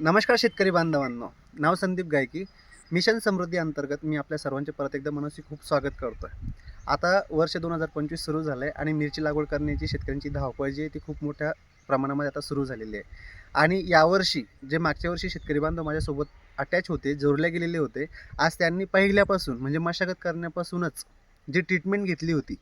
नमस्कार शेतकरी बांधवांनो. नाव संदीप गायकी. मिशन समृद्धी अंतर्गत मी आपल्या सर्वांचे परत एकदा मनस्वी खूप स्वागत करतो आहे आता वर्ष दोन हजार पंचवीस सुरू झालं आहे आणि मिरची लागवड करण्याची शेतकऱ्यांची धावपळ जी आहे ती खूप मोठ्या प्रमाणामध्ये आता सुरू झालेली आहे. आणि यावर्षी जे मागच्या वर्षी शेतकरी बांधव माझ्यासोबत अटॅच होते जोडले गेलेले होते आज त्यांनी पहिल्यापासून म्हणजे मशागत करण्यापासूनच जी ट्रीटमेंट घेतली होती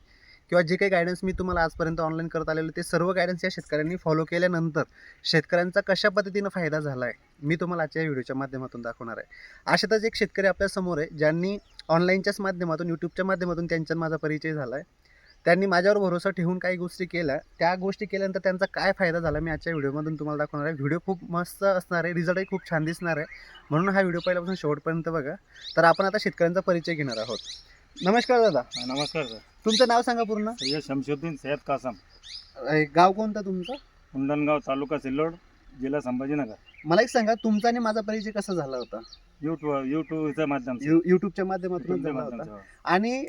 किंवा जे काही गायडन्स मी तुम्हाला आजपर्यंत ऑनलाईन करत आलेलो ते सर्व गायडन्स या शेतकऱ्यांनी फॉलो केल्यानंतर शेतकऱ्यांचा कशा पद्धतीनं फायदा झाला आहे मी तुम्हाला आजच्या व्हिडिओच्या माध्यमातून दाखवणार आहे. अशातच एक शेतकरी आपल्यासमोर आहे ज्यांनी ऑनलाईनच्याच माध्यमातून यूट्यूबच्या माध्यमातून त्यांच्यात माझा परिचय झाला आहे त्यांनी माझ्यावर भरोसा ठेवून काही गोष्टी केल्या. त्या गोष्टी केल्यानंतर त्यांचा काय फायदा झाला मी आजच्या व्हिडिओमधून तुम्हाला दाखवणार आहे. व्हिडिओ खूप मस्त असणार आहे रिझल्टही खूप छान दिसणार आहे. म्हणून हा व्हिडिओ पहिल्यापासून शेवटपर्यंत बघा. तर आपण आता शेतकऱ्यांचा परिचय घेणार आहोत. नमस्कार दादा. नमस्कार सर. तुमचं नाव सांगा पूर्ण. शमशुद्दीन सय्यद कासम. गाव कोणतं तुमचं? उंडणगाव तालुका सिल्लोड. जिल्हा संभाजीनगर. मला एक सांगा तुमचा आणि माझा परिचय कसा झाला होता? यूट्यूब यूट्यूबच्या माध्यम से यू यूट्यूबच्या माध्यमातून झाला होता. आणि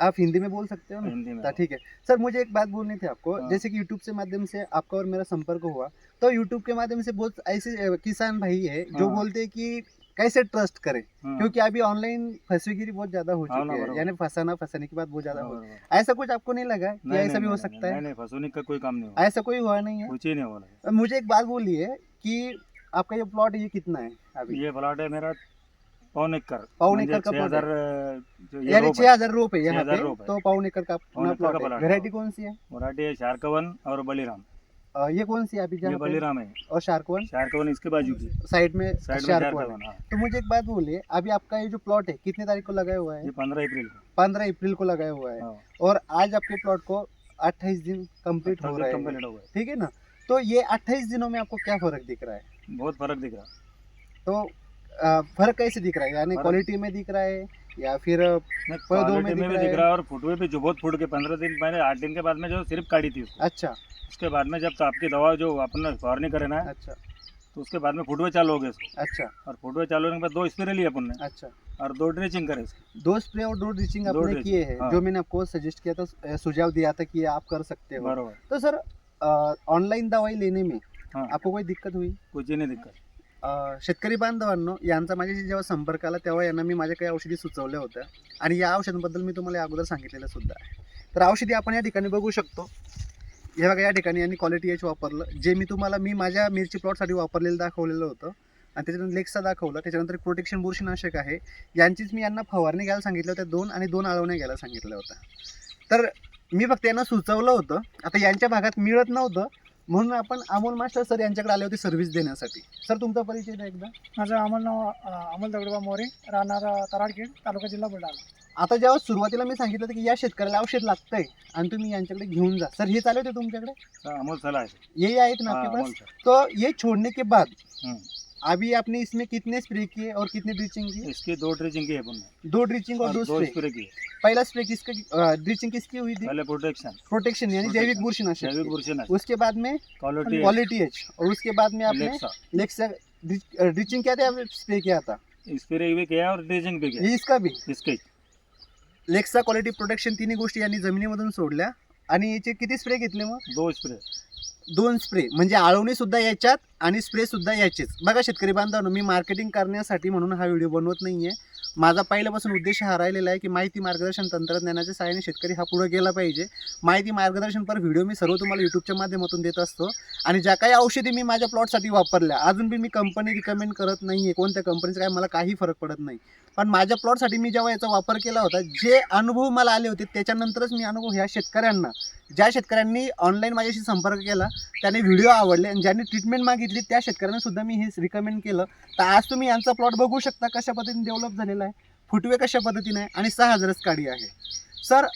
आप हिंदी में बोल सकते हो ना? हिंदी में ठीक है। सर मुझे एक बात बोलनी थी आपको। हाँ। जैसे कि यूट्यूब से माध्यम से आपका और मेरा संपर्क हुआ तो यूट्यूब के माध्यम से बहुत ऐसे किसान भाई है जो हाँ। बोलते हैं कि कैसे ट्रस्ट करें? हाँ, क्योंकि अभी ऑनलाइन फंसवेगिरी बहुत ज़्यादा हो हाँ चुकी है। यानी फंसाना फंसाने की बात बहुत ज़्यादा हाँ, हो ऐसा कुछ आपको नहीं लगा कि ऐसा भी हो सकता है? नहीं का कोई काम नहीं ऐसा कोई हुआ नहीं है? कुछ ही नहीं हुआ। मुझे एक बात बोलिए कि आपका ये प्लॉट ये कितना है अभी? ये प्लॉट है मेरा पौन एकड़ पाऊन एकर का हज़ार यानी छह हज़ार रोप है यहाँ पे तो? पाउन एकड़ का है वेरायटी। कौन सी है मराठी है शारकवन और बलिराम. ये कौन सी है अभी जहाँ बलिराम है और शार्कवन? शारकवन इसके बाजू की साइड में शार्कवन. हाँ. तो मुझे एक बात बोलिए अभी आपका ये जो प्लॉट है कितने तारीख को लगाया हुआ है? ये पंद्रह अप्रैल को। पंद्रह अप्रैल को लगाया हुआ है। हाँ, और आज आपके प्लॉट को अट्ठाईस दिन कंप्लीट हो रहा है। ठीक है ना? तो ये अट्ठाईस दिनों में आपको क्या फ़र्क दिख रहा है? बहुत फ़र्क दिख रहा है। तो फ़र्क कैसे दिख रहा है? यानी क्वालिटी में दिख रहा है या फिर पौधों में दिख में भी रहा दिख है। रहा है और फुटवे पे जो बहुत फुट के पंद्रह दिन पहले आठ दिन के बाद में जो सिर्फ़ काटी थी उसको। अच्छा। उसके बाद में जब तो आपकी दवा जो अपन ने फवारनी करे ना अच्छा। तो उसके बाद में फुटवे चालू हो गए उसको अच्छा। और फुटवे चालू होने के बाद दो स्प्रे लिए अपन ने। अच्छा। और दो ड्रेचिंग करे दो स्प्रे और दो ड्रिचिंग दो आपने किए हैं। हाँ। जो मैंने आपको सजेस्ट किया था सुझाव दिया था कि आप कर सकते हो। बरोबर। तो सर ऑनलाईन दवाई लेने में हाँ। आपको कोई दिक्कत हुई? कुछ ही नहीं दिक्कत। शेतकरी बांधवांनो यांचा माझ्याशी जेव्हा संपर्क आला तेव्हा यांना मी माझ्या काही औषधी सुचवल्या होत्या. आणि या औषधांबद्दल मी तुम्हाला या अगोदर सांगितलेलं सुद्धा आहे. तर औषधी आपण या ठिकाणी बघू शकतो. हे बघा या ठिकाणी यांनी क्वालिटी एच वापरलं. जे मी तुम्हाला मी माझ्या मिरची प्लॉटसाठी वापरलेलं दाखवलेलं होतं. आणि त्याच्यानंतर लेक्सा दाखवलं. त्याच्यानंतर प्रोटेक्शन बुरशीनाशक आहे. यांचीच मी यांना फवारणी घ्यायला सांगितलं होत्या दोन आणि दोन आळवण्या घ्यायला सांगितलं होतं तर मी फक्त यांना सुचवलं होतं. आता यांच्या भागात मिळत नव्हतं. म्हणून आपण अमोल मास्टर सर यांच्याकडे आले होते सर्व्हिस देण्यासाठी. सर तुमचा परिचय द्या एकदा. माझं अमोल नाव अमोल दगडोबा मोरे राहणार तराडखेड तालुका जिल्हा बुलढाणा. आता जेव्हा सुरुवातीला मी सांगितलं की या शेतकऱ्याला औषध लागतंय आणि तुम्ही यांच्याकडे घेऊन जा. सर हे चालू होते तुमच्याकडे? सर, अमोल है ये आहेत ना हाँ, आपके पास सर. तो ये छोड़ने के बाद। अभी आपने इसमें कितने स्प्रे किए और कितने ड्रिचिंग की इसकी दो ड्रेचिंग की है अपन दो ड्रिचिंग और और दो स्प्रे स्प्रे की पहला स्प्रे किसका ड्रिचिंग किसकी हुई थी? पहले प्रोटेक्शन प्रोटेक्शन यानी जैविक बुरशीनाशक जैविक बुरशीनाशक। उसके बाद में क्वालिटी क्वालिटी एच और उसके बाद में आपने लेक्सा ड्रिचिंग क्या था? स्प्रे किया था। स्प्रे भी किया और ड्रेचिंग भी किया। इसका भी। इसके लेक्सा क्वालिटी प्रोटेक्शन तिन्ही गोष्टी यांनी जमिनीमधून सोडल्या आणि याचे किती स्प्रे घेतले मग? दो स्प्रे दोन स्प्रे म्हणजे आळवणी सुद्धा याच्यात आणि स्प्रे सुद्धा याचेच. बघा शेतकरी बांधवांनो मी मार्केटिंग करण्यासाठी म्हणून हा व्हिडिओ बनवत नाही आहे माझा पहिल्यापासून उद्देश हा राहिलेला आहे की माहिती मार्गदर्शन तंत्रज्ञानाच्या सहाय्याने शेतकरी हा पुढे गेला पाहिजे. माहिती मार्गदर्शन पर व्हिडिओ मी सर्व तुम्हाला यूट्यूबच्या माध्यमातून देत असतो. आणि ज्या काही औषधी मी माझ्या प्लॉटसाठी वापरल्या अजून बी मी कंपनी रिकमेंड करत नाही आहे कोणत्या कंपनीचं काय मला काही फरक पडत नाही. पण माझ्या प्लॉटसाठी मी जेव्हा याचा वापर केला होता जे अनुभव मला आले होते त्याच्यानंतरच मी अनुभव ह्या शेतकऱ्यांना ज्या शेतकऱ्यांनी ऑनलाईन माझ्याशी संपर्क केला त्याने व्हिडिओ आवडले आणि ज्यांनी ट्रीटमेंट मागितली त्या शेतकऱ्यांना सुद्धा मी हे रिकमेंड केलं. तर आज तुम्ही यांचा प्लॉट बघू शकता कशा पद्धतीने डेव्हलप झालेला आहे फुटवे कशा पद्धतीने आहे आणि सहा हजारच काडी आहे. सर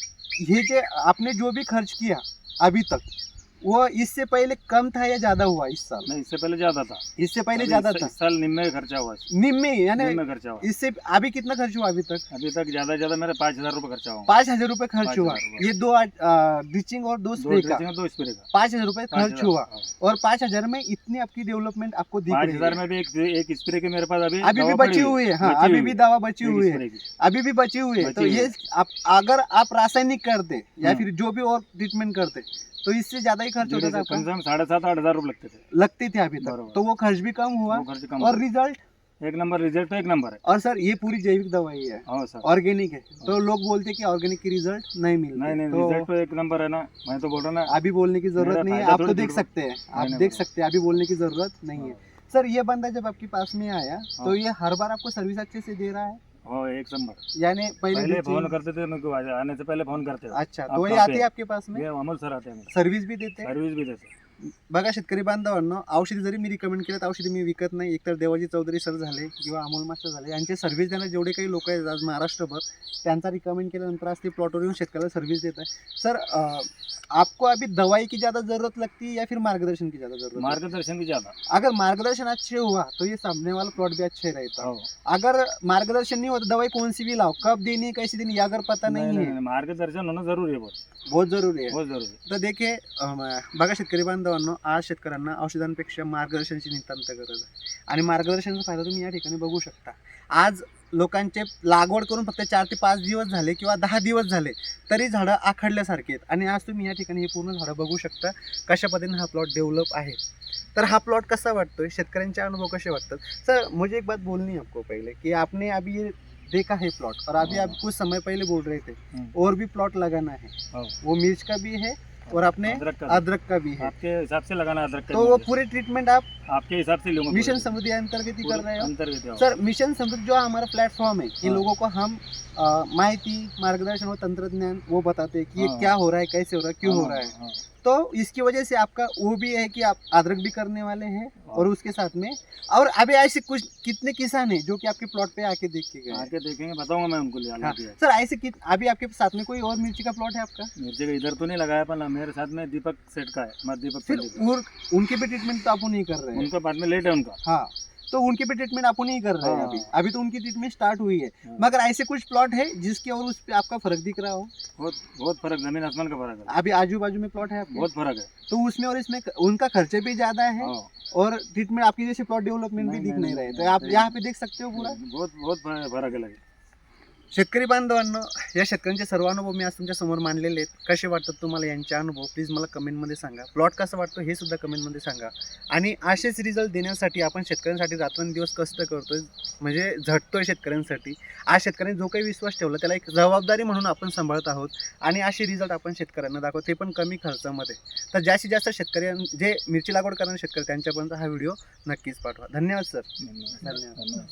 ये जे आपने जो भी खर्च किया अभी तक वो इससे पहले कम था या ज़्यादा हुआ इस साल? नहीं इससे पहले ज़्यादा था। इससे पहले ज़्यादा था। इस साल निम्न में खर्चा हुआ निम्मे यानी खर्चा हुआ इससे अभी कितना खर्च हुआ अभी तक? अभी तक ज़्यादा ज़्यादा मेरा पाँच हज़ार रूपए खर्चा हुआ। पाँच हज़ार रुपये खर्च हुआ। ये दो ड्रिचिंग और दो दो स्प्रे का। दो स्प्रे का। पाँच हज़ार रूपए खर्च हुआ। हाँ। और पाँच हज़ार में इतनी आपकी डेवलपमेंट आपको दिख पाँच हज़ार में भी एक एक स्प्रे के मेरे पास अभी अभी भी बची हुई है। हाँ अभी भी दवा बची हुई है। अभी भी बची हुई है। तो ये अगर आप रासायनिक करते या हाँ। फिर जो भी और ट्रीटमेंट करते तो इससे ज़्यादा ही खर्च होता था कम से कम साढ़े सात आठ हज़ार रुपये लगते थे। लगते थे अभी तक। तो वो खर्च भी कम हुआ खर्च कम और रिज़ल्ट एक नंबर रिज़ल्ट तो एक नंबर है। और सर ये पूरी जैविक दवाई है। सर। ऑर्गेनिक है। तो लोग बोलते हैं कि ऑर्गेनिक की रिज़ल्ट नहीं मिल नहीं नहीं तो रिज़ल्ट तो एक नंबर है ना। मैं तो बोल रहा ना अभी बोलने की ज़रूरत नहीं है। आप तो देख सकते हैं। आप देख सकते हैं। अभी बोलने की ज़रूरत नहीं है। सर ये बंदा जब आपके पास में आया तो हाँ। ये हर बार आपको सर्विस अच्छे से दे रहा है? हो एक नंबर यानी पहले फोन करते थे मेरे को आने से पहले फोन करते. थे अच्छा कहाँ आते हैं आपके पास में? ये अमोल सर आते हैं. सर्व्हिस भी देते? सर्विस भी देते. बघा शेतकरी बांधवांनो औषधी जरी मी रिकमेंड केलं तर औषधी मी विकत नाही. एकतर देवाजी चौधरी सर झाले किंवा अमोल मास्टर झाले यांचे सर्व्हिस देणारे जेवढे काही लोक आहेत आज महाराष्ट्रभर त्यांचा रिकमेंड केल्यानंतर आज ते प्लॉटवर येऊन शेतकऱ्याला सर्व्हिस देत आहे सर आपको अभी दवाई की ज़्यादा ज़रूरत लगती है या फिर मार्गदर्शन की ज़्यादा ज़रूरत है? मार्गदर्शन भी ज्यादा। अगर मार्गदर्शन अच्छे हुआ तो ये सामने वाला प्लॉट भी अच्छे रहता। हो। अगर मार्गदर्शन नहीं हुआ तो दवाई कौन सी भी लाओ कब देनी है कैसी देनी है ये अगर पता नहीं, नहीं है। मार्गदर्शन होणं जरूरी आहे बहुत। बहुत जरूरी है। बहुत जरूरी. तर देखिए अम, बघा शेतकरी बांधवांनो आज शेतकऱ्यांना औषधांपेक्षा मार्गदर्शनाची नितांत गरज आहे. आणि मार्गदर्शनाचा फायदा तुम्ही या ठिकाणी बघू शकता. आज लोकांचे लागवड करून फक्त चार ते पाच दिवस झाले किंवा दहा दिवस झाले तरी झाडं आखडल्यासारखे आहेत. आणि आज तुम्ही या ठिकाणी हे पूर्ण झाडं बघू शकता कशा पद्धतीने हा प्लॉट डेव्हलप आहे. तर हा प्लॉट कसा वाटतोय? शेतकऱ्यांचे अनुभव कसे वाटतात? सर मुझे एक बात बोलनी है आपको पहले कि आपने अभी ये देखा है प्लॉट और अभी आप कुछ समय पहले बोल रहे थे. और भी प्लॉट लगाना है. हो. वो मिर्च का भी है और आपने अदरक का भी। है। आपके हिसाब से लगाना अदरक का तो वो पूरे ट्रीटमेंट आप आपके हिसाब से लूँगा मिशन समृद्धि अंतर्गत ही कर रहे हो? अंतर्गत सर मिशन समृद्धि जो हमारा प्लेटफॉर्म है इन हाँ। लोगों को हम अ, माहिती मार्गदर्शन और तंत्रज्ञान वो बताते हैं कि ये हाँ। क्या हो रहा है कैसे हो रहा है क्यों हो हाँ, रहा है। हाँ. तो इसकी वजह से आपका वो भी है कि आप अदरक भी करने वाले हैं और उसके साथ में और अभी ऐसे कुछ कितने किसान हैं जो कि आपके प्लॉट पे आके देख के गए आके देखेंगे बताऊँगा मैं उनको हाँ। सर ऐसे कित अभी आपके साथ में कोई और मिर्ची का प्लॉट है आपका? मिर्ची का इधर तो नहीं लगाया पर मेरे साथ में दीपक सेठ का है मैं दीपक फिर उनकी भी ट्रीटमेंट तो आप नहीं कर रहे हैं। उनका बाद में लेट है उनका। हाँ. तो उनकी भी ट्रीटमेंट आपको नहीं कर रहे हैं हाँ। अभी अभी तो उनकी ट्रीटमेंट स्टार्ट हुई है। हाँ। मगर ऐसे कुछ प्लॉट है जिसके और उस पर आपका फ़र्क दिख रहा हो? बहुत बहुत फ़र्क ज़मीन आसमान का फ़र्क है। अभी आजू बाजू में प्लॉट है आपके? बहुत फ़र्क है। तो उसमें और इसमें उनका खर्चे भी ज़्यादा है हाँ. और ट्रीटमेंट आपकी जैसे प्लॉट डेवलपमेंट भी दिख नहीं, रहे। तो आप यहाँ पे देख सकते हो पूरा? बहुत बहुत फ़र्क है। शेतकरी बांधवांनो या शेतकऱ्यांचे सर्व अनुभव मी आज तुमच्यासमोर मांडलेले आहेत. कसे वाटतात तुम्हाला यांचे अनुभव? प्लीज मला कमेंटमध्ये सांगा. प्लॉट कसा वाटतो हे सुद्धा कमेंटमध्ये सांगा. आणि असेच रिझल्ट देण्यासाठी आपण शेतकऱ्यांसाठी रात्रंदिवस कष्ट करतोय म्हणजे झटतोय शेतकऱ्यांसाठी. आज शेतकऱ्यांनी जो काही विश्वास ठेवला त्याला एक जबाबदारी म्हणून आपण सांभाळत आहोत. आणि असे रिझल्ट आपण शेतकऱ्यांना दाखवतो. ते पण कमी खर्चामध्ये. तर जास्तीत जास्त शेतकऱ्यां जे मिरची लागवड करणारे शेतकरी त्यांच्यापर्यंत हा व्हिडिओ नक्कीच पाठवा. धन्यवाद सर धन्यवाद. धन्यवाद. धन्यवाद.